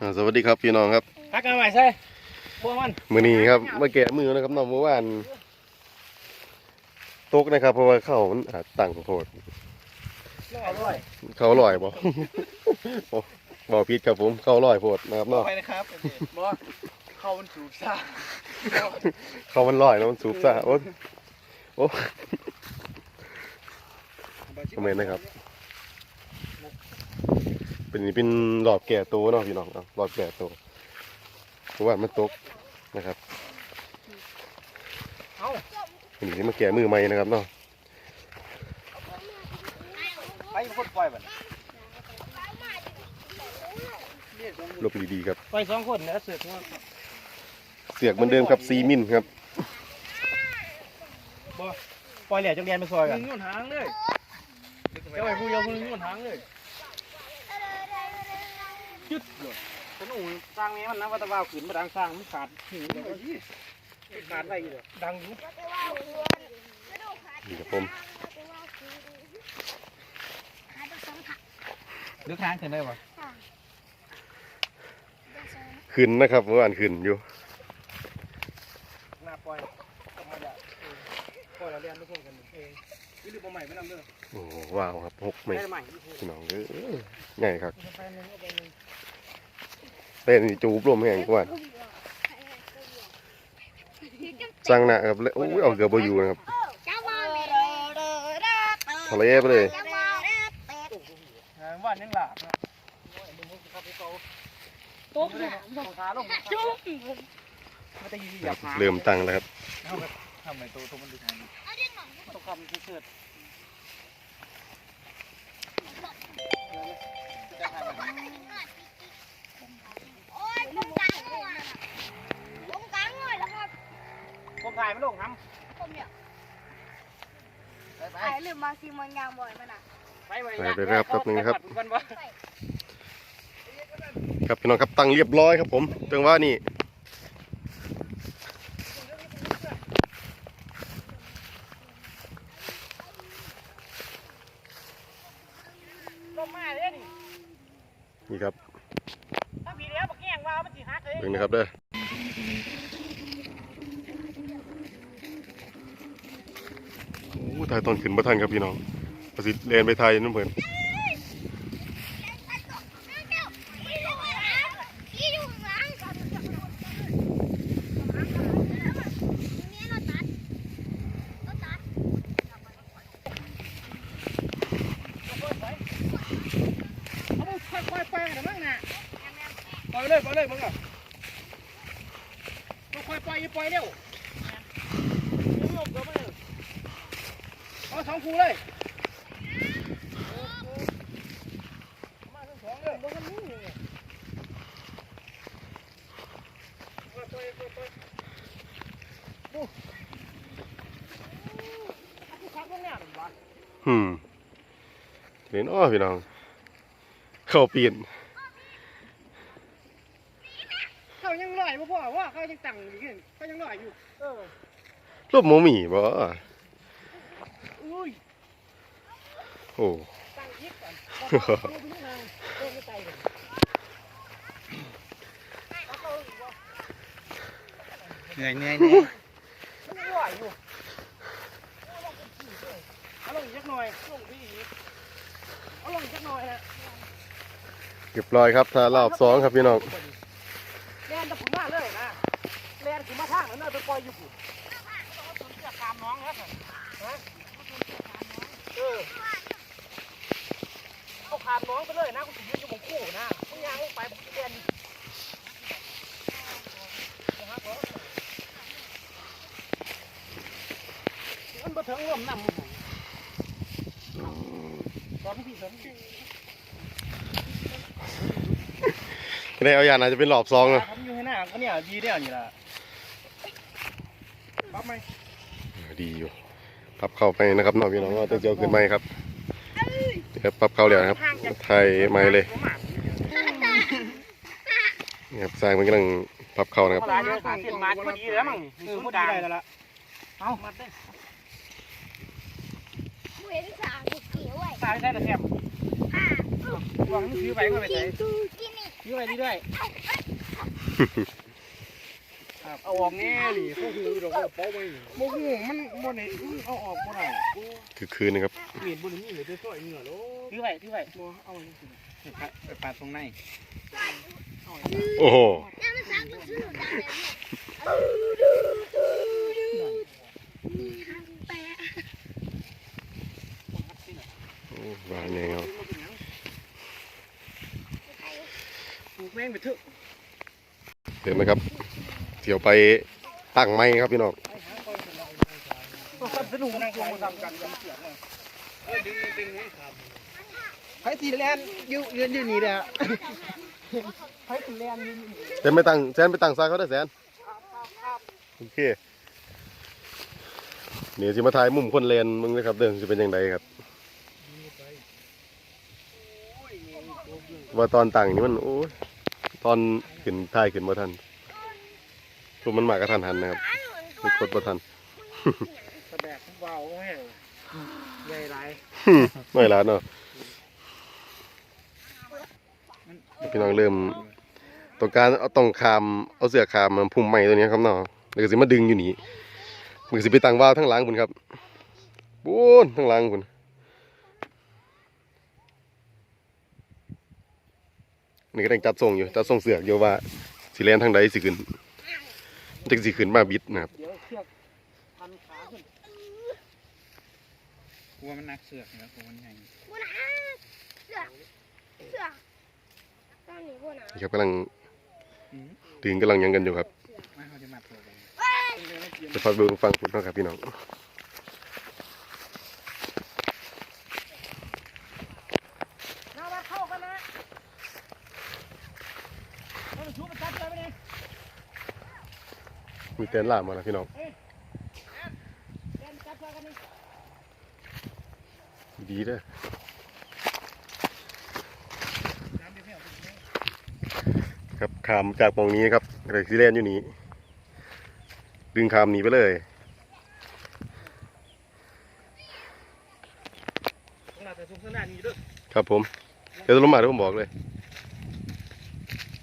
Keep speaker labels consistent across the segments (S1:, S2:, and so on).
S1: อ่าสวัสดีครับพี่น้องครับ
S2: พักกันใหม่ใช่พวกมัน
S1: มือนี้ครับมาแกะมือนะครับน้องเมื่อวานตกนะครับ เพราะว่าเข้ามันอาจตั้งโพด
S2: อร่อย
S1: เข้าลอยบ่ โอ้บ่ผิดครับผมเข้าลอยโพดนะครับเนาะ
S2: ไปนะครับบอกเข้ามันสูบซ่า
S1: เข้ามันลอยแล้วมันสูบซะโอ้โอ้คอมเมนต์นะครับ เป็นเป็นหลอดแก่ตัวเนาะพี่น้องเนาะหลอดแก่ตัวเพราะว่ามันตกนะครับ
S2: เอ้า
S1: วันนี้มาแก่มือใหม่นะครับเนาะ
S2: ไปคนปล่อยมัน
S1: ลบดีๆครับ
S2: ไปสองคนเนี่ยเสือกว่า
S1: เสือกเหมือนเดิมครับซีมินครับ
S2: ปล่อยแหล่จังเรียนไปซอยกันนุ่นหางเลยเจ้าไอ้ผู้เดียวคุณนุ่นหางเลย จุดเลยคนอู่สร้างนี้มันนะวัตะวาวขืนมาดังสร้างมันขาดหิวเลยขาดอะไรอยู่ดังอยู่
S1: นี่ครับผม
S2: ลึกทางขึ้นได้ปะ
S1: ขึ้นนะครับเมื่อวานขึ้นอยู่
S2: หน้าปล่อยธรรมดาปล่อยเราเรียนทุกคนกันเองวิลลี่บอใหม่ไม่นำเด้อ
S1: โอ้ว้าวครับหกเมตร
S2: ใหม่
S1: พี่น้องเอ้ยใหญ่ครับ
S2: ไปหนึ่งก็ไปหนึ่ง
S1: เต้นจูบรวมแห่งกว่าสร้างหน้าครับแล้วโอ้ยเอาเกือบบอยู่นะครับทะเลไปเลย
S2: ว่านยังหลาบนะตุ๊บเนี่ยขาลงจุ๊บไม่ได้ยินอยากหา
S1: เริ่มตั้งแล้วครับ
S2: ทำไมตัวตัวมันดูทางต้องคำที่เกิด ผมถ่ายไม่ลงทำไปไป
S3: หรือมาซีมอนยางบ่อยมันอะ
S2: ไปไป
S1: ไปเลยนะครับแป๊บนึงนะครับ
S2: กันวะ
S1: ครับพี่น้องครับตั้งเรียบร้อยครับผมจังว่านี่
S2: ลงมาเลยนี่
S1: นี่ครับ
S2: ถ้าผีเลี้ยบักแง่งว่ามันสิฮักเลย
S1: เบิ่งนะครับเด้อโอ้ ถ่ายตอนขึ้นมาทันครับพี่น้องประสิทธิ์เรียนไปไทยนั่นเพิ่
S2: อามึงค่อยๆไปกันปล่อยเลยปล่อยเลยมึงอะต้องค่อยปล่อยอย่าปล่อยเร็ว เอาสองคูเลยมาทั้งสองเลยมันนี่ปล่อยปล่อยปล่อยปล่อยดูกูขับรงเนี้ยบ้า
S1: หืมเห็นอ้อพี่น้อง เข้าเปลี่ยน
S2: เขายังลอยบ่พ่อว่าเขายังตั้งอยู่เขายังลอยอยู่เออ
S1: รูปหมูหมี่บ่
S2: อุ้ย
S1: โอ้
S2: ตั้งยิกก่อนเอาเข้าไปที่ทางเดินไปไกลเลยเอาเข้าอีกบ่
S4: เหนื่อยเหนื่อยเหนื่อย
S2: มันยังลอยอยู่เอาลงอีกจักหน่อยลงไปอีกเอาลงอีกจักหน่อยฮะ
S1: เรียบร้อยครับถ้ารอบสองครับพี่น้อง
S2: แลนตะผมมาเลยนะแลนขึ้นมาทางนั้นน่ะไปปล่อยอยู่ปุ่นจะตามน้องครับฮะ เออเอาขามน้องไปเลยนะคุณสิยืนอยู่บนคู่นะมึงยางลงไปผมจะเรียนมันบ่ถึงร่วมน้ำมึงตอนที่เสริม
S1: ได้เอายานอาจจะเป็นรอบสองนะ
S2: ทำอยู่ให้หน้าก็เนี่ยดีเนี่ยนี่ล่ะปั๊บไหม
S1: ดีอยู่ พับเข้าไปนะครับน้องพี่น้องก็ต้องเจียวขึ้นไหมครับเดี๋ยวพับเข้าแล้วนะครับไทยไม้เลยนี่ครับสร้างมันกำลังพับเข้านะครับ
S2: เดี๋ยวขาเส้นมาพอดีแล้วมั้งเออพอดีได้แล้วล่ะเอามัดได้
S3: เห็นสางเกี่ยวไว้
S2: ตายได้แต่แคบวางซื้อไปก็ไปใส่
S3: กินนี่
S2: กิด้วยนี่ด้วย เอาออกแน่ดิพวกหูดอกเป้าไปโมหูมันโมไหนเอาออกโมไหน
S1: คือคืนนะครับ
S2: เมียบนนี้เลยจะช่วยเหงื่อโลถือไว้ถือไว้โมเอา
S4: ไปปาดตรงใน
S1: โอ้โห
S3: น้ำมันซักมันซื้อหนูได้แบบนี้แปะ
S1: โอ้วางไงครับ ดินนะครับเที่ยวไปตั้งไม้ครับพี่น้อง
S2: สนุกนั่งลงมาทำกันกันเสียงเลยดึงดึงให้ครับไผ่สีแลนอยู่ยืนอยู่นี่แหละไผ่สีแลนยืน
S1: แซนไปตั้งแซนไปตั้งซาเขาได้แซนโอเคเดี๋ยวสิมาถ่ายมุมคนเลนมึงนะครับเดินจะเป็นยังไงครับว่าตอนตั้งนี่มันโอ้ยตอนขึ้นถ่ายขึ้นมาทัน รวมมันมากระทันหันนะครับมีกดมาทัน
S2: กระแบกเบาแห้งใหญ่ไร
S1: ไม่ละเนาะพี่น้องเริ่มต้องการเอาต้องคามเอาเสือคามมาพุ่มใหม่ตัวนี้ครับเนาะแล้วก็สิมาดึงอยู่นี่มือสิไปตั้งว่าวทั้งหลังคุณครับปูนทั้งหลังคุณนี่ก็ต้องจัดทรงอยู่จัดทรงเสือกอยู่ว่าสิแลนทางใดสิขึ้น จังสิขึ้นมาบิดนะครับ
S2: เดี๋ยวเชือกพันขาขึ้น
S4: กลัวมันหนักเสือกนะกลัวมันใหญ่
S3: บุญอาเสือเสือตอนนี้บุญอา
S1: นี่ครับกำลัง
S4: อืม
S1: ดึงกำลังยังกันอยู่ครับ
S4: มาเขาจะมาตัวไป
S1: จะพักดูฟังคุณเนาะครับพี่น้อง
S2: น้ามาเข้ากันนะเอาชูมันจับเลยไปเลย
S1: มีเต้นล่ามาแล้วพี่น้อง
S2: เดินจับเลยกันนี่
S1: ดีเด้อครับขามจากมองนี้ครับเรซิเลนอยู่นี้ ดึงขามหนีไปเลย
S2: ต้องลาแต่สงสารนี่ด้วย
S1: ครับผมเดี๋ยวจะลงมาเดี๋ยวผมบอกเลย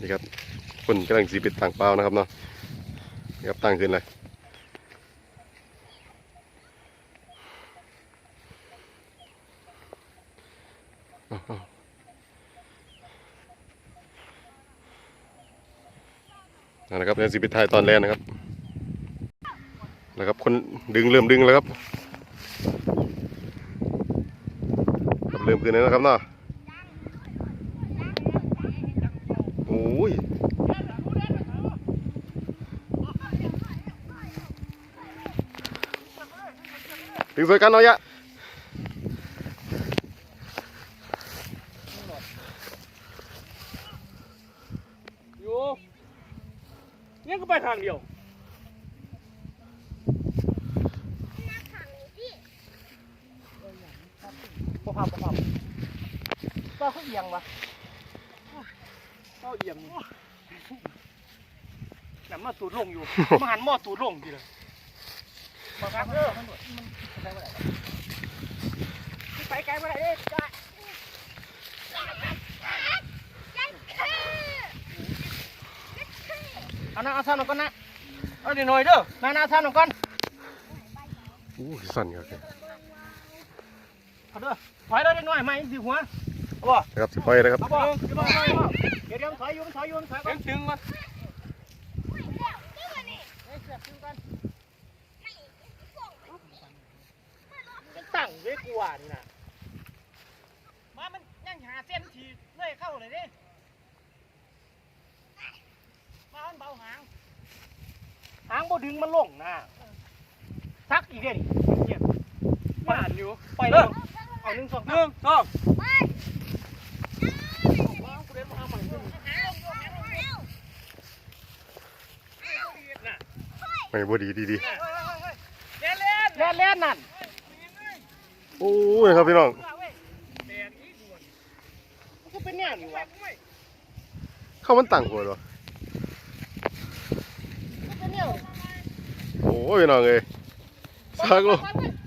S1: นี่ครับคนกำลังสีปิดต่างเปล่านะครับเนาะนี่ ครับตั้งขึ้นเลยนั่นะครับเดี๋ยวสีปิดท้ายตอนแรกนะครับนะครับ คนดึงเริ่มดึงแล้วครับครับเริ่มขึ้นแล้วนะครับเนาะ โอ้ย ถึงสวยกันเนาะยะ
S2: อยู่เนี่ยก็ไปทางเดียวปะพับปะพับก็เขาเอียงวะก็เอียงนี่น่ะมาตูดลงอยู่มาหันหม้อตูดลงทีเลยมาครับเด้อมัน ไปไกลไปไหนเด้จ้าเอาหน้าเอาซ้ำหน่อยก่อนนะเอาเดี๋ยวหน่อยเด้อหน้าหน้าซ้ำหน่อยก่อน
S1: โอ้ยสั่นครับ
S2: เอาเด้อถอยเด้อเด็กน้อยไม่สิหัวเอาบ่
S1: นะครับสิปล่อยนะครับ
S2: เอาบ่เอาบ่เอาบ่เดี๋ยวเดี๋ยวมันถอยอยู่มันถอยอยู่มันถอยก่อนถึงก่อนตั้งเวกว่า นี่นะมามันยังหาเส้นทีเลื่อยเข้าเลยดิมามันเบาหาง หางบ่ดึงมันลงนะซักอีกเด้นี่เจ็บมาอยู่ไปเลยเอาหนึ่งสองหนึ่งสอง
S1: ไม่บดีดีดี
S2: เล่นเล่นเล่นเล่นนั่น
S1: โอ้ยครับพี่น้อง
S2: ก็เป็นแนวนี่วะ
S1: เข้ามันตั้งหัวเหรอ
S2: ก็เป็นแนว
S1: โอ้ยพี่น้องเอ้ยซักโล
S2: เ